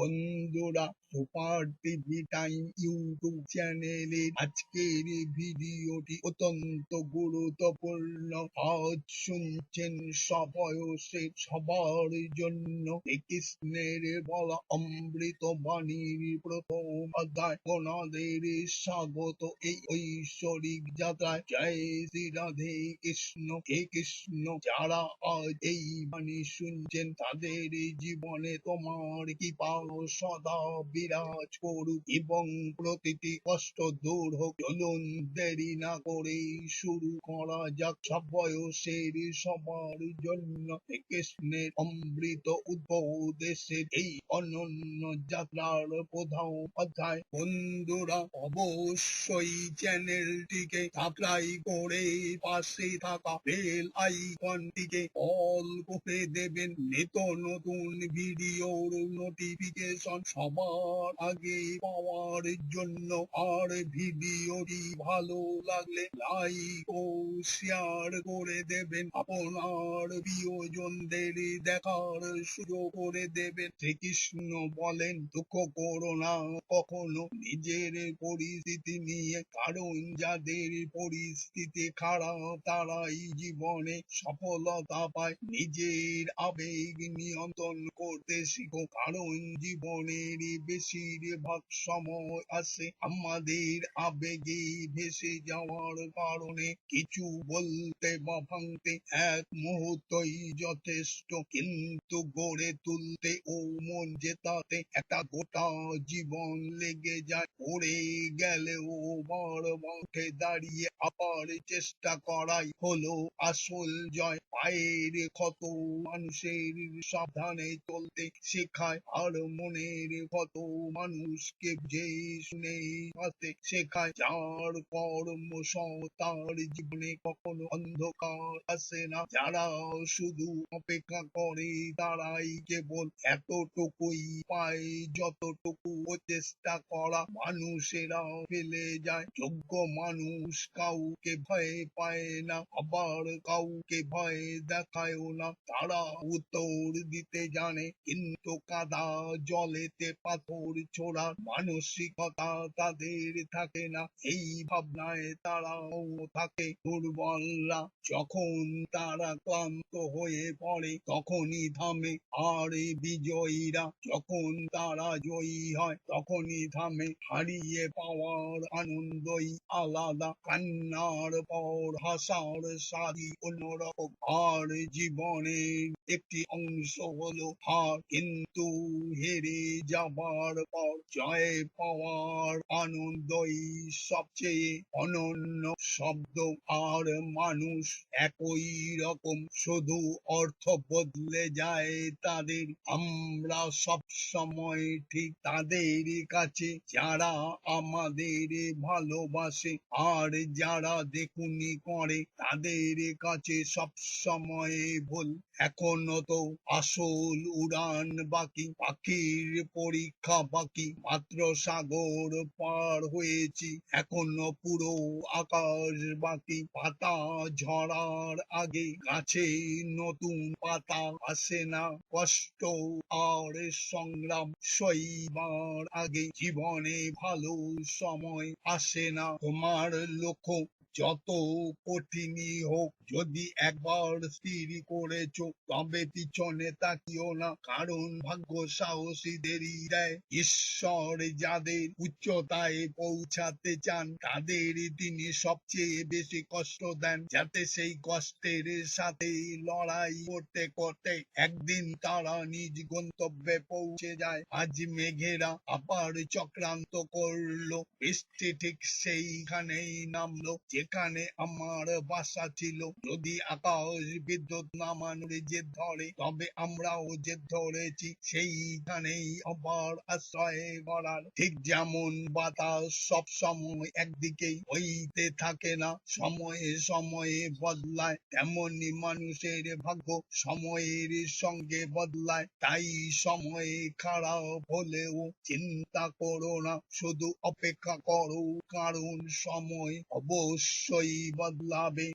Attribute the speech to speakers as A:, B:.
A: বন্ধুরা, super TV time YouTube চ্যানেলে আজকের ভিডিওটি অত্যন্ত গুরুত্বপূর্ণ। আজ শুনছেন সবয়সে সবার জন্য কৃষ্ণের বলা অমৃত বাণীর প্রথম অধ্যায়। ওনাদের স্বাগত এই ঐশ্বরিক যাত্রায়। জয় শ্রী রাধে কৃষ্ণ, হে কৃষ্ণ। যারা আজ এই বাণী শুনছেন, তাদের জীবনে তোমার কৃপা সদা বিরাজ করুক এবং প্রতিটি কষ্ট দূর হোক। চলুন দেরি না করে শুরু করা যাক। সব বয়সের সবার জন্য কৃষ্ণের অমৃত উদ্বোধেশের এই অনন্য যাত্রার প্রধান অধ্যায়। বন্ধুরা, অবশ্যই চ্যানেলটিকে সাবস্ক্রাইব করে পাশে থাকা বেল আইকনটিকে অল করে দেবেন। নিত্য নতুন ভিডিওর নোটিফিকেশন সবার আগে পাওয়ার জন্য আর ভিডিওটি ভালো লাগলে লাইক ও শেয়ার করে দেবেন। আপনার প্রিয়জনদের দেখার সুযোগ করে দেবেন। শ্রীকৃষ্ণ বলেন, দুঃখ করো না, কখনো নিজের পরিস্থিতি নিয়ে, কারণ যাদের পরিস্থিতি খারাপ, তারাই জীবনে সফলতা পায়। নিজের আবেগ নিয়ন্ত্রণ করতে শিখো, কারণ জীবনের বেশিরভাগ সময় আসে আমাদের আবেগে ভেসে যাওয়ার কারণে। কিছু বলতে বা ভাঙতে এক মুহূর্তই যথেষ্ট, কিন্তু গড়ে তুলতে ও মন জেতাতে একটা গোটা জীবন লেগে যায়। পড়ে গেলেও বারবার উঠে দাঁড়িয়ে আবার চেষ্টা করাই হলো আসল জয়। পায়ের ক্ষত, মানুষের সাবধানে চলতে শেখায়। আর মনের ক্ষত, মানুষকে যে শুনে আসতে শেখায়। যার কর্ম তার জীবনে কখনো অন্ধকার আসে না। যারা শুধু অপেক্ষা করে, তারাই কেবল এতটুকুই পায়, যতটুকু চেষ্টা করা মানুষেরা ফেলে যায়। যোগ্য মানুষ কাউকে ভয় পায় না, আবার কাউকে ভয় দেখায়ও না, তারা উত্তর দিতে জানে। কিন্তু কাদা জলেতে পাথর ছোড়ার মানসিকতা তাদের থাকে না। এই ভাবনায় তারাও থাকে দুর্বলরা। যখন তারা ক্লান্ত হয়ে পড়ে, তখনই থামে আর বিজয়ীরা। যখন তারা জয়ী হয়, তখনই থামে। হারিয়ে পাওয়ার আনন্দই আলাদা। কান্নার পর হাসার সারি অন্যরকম। আর জীবনের একটি অংশ হলো হার। কিন্তু হেরে যাবার পর জয় পাওয়ার আনন্দই সবচেয়ে অনন্য শব্দ। আর মানুষ একই রকম, শুধু অর্থ বদলে যায় তাদের। আমরা সব সময় ঠিক তাদের কাছে, যারা আমাদের ভালোবাসে। আর যারা দেখুনি করে, তাদের কাছে সব সময় ভুল। এখনও তো আসল উড়ান বাকি, পাখির পরীক্ষা বাকি। মাত্র সাগর পার হয়েছি, এখনও পুরো আকাশ বাকি। পাতা ঝরার আগে গাছে নতুন পাতা আসে না। কষ্ট আর সংগ্রাম সইবার আগে জীবনে ভালো সময় আসে না। তোমার লক্ষ্য যত কঠিনই হোক, যদি একবার স্থির করেছ, তবে পিছনে তাকিও না। কারণ ভাগ্য সাহসীদেরই দেয়। ঈশ্বর যাদের উচ্চতায় পৌঁছাতে চান, তাদের তিনি সবচেয়ে বেশি কষ্ট দেন, যাতে সেই কষ্টের সাথে লড়াই করতে করতে একদিন তারা নিজ গন্তব্যে পৌঁছে যায়। আজ মেঘেরা আবার চক্রান্ত করল। বৃষ্টি ঠিক সেইখানেই নামলো। যেখানে আমার বাসা ছিল। যদি আকাশ বিদ্যুৎ নামানোর জেদ ধরে, তবে আমরাও জেদ ধরেছি। সেইখানেই আবার আশ্রয় করার ঠিক যেমন বাতাস সব সময় একদিকেই হইতে থাকে না, সময়ে সময়ে বদলায়। তেমনি মানুষের ভাগ্য সময়ের সঙ্গে বদলায়। তাই সময়ে খারাপ হলেও চিন্তা করো না, শুধু অপেক্ষা করো। কারণ সময় অবশ্যই বদলাবে।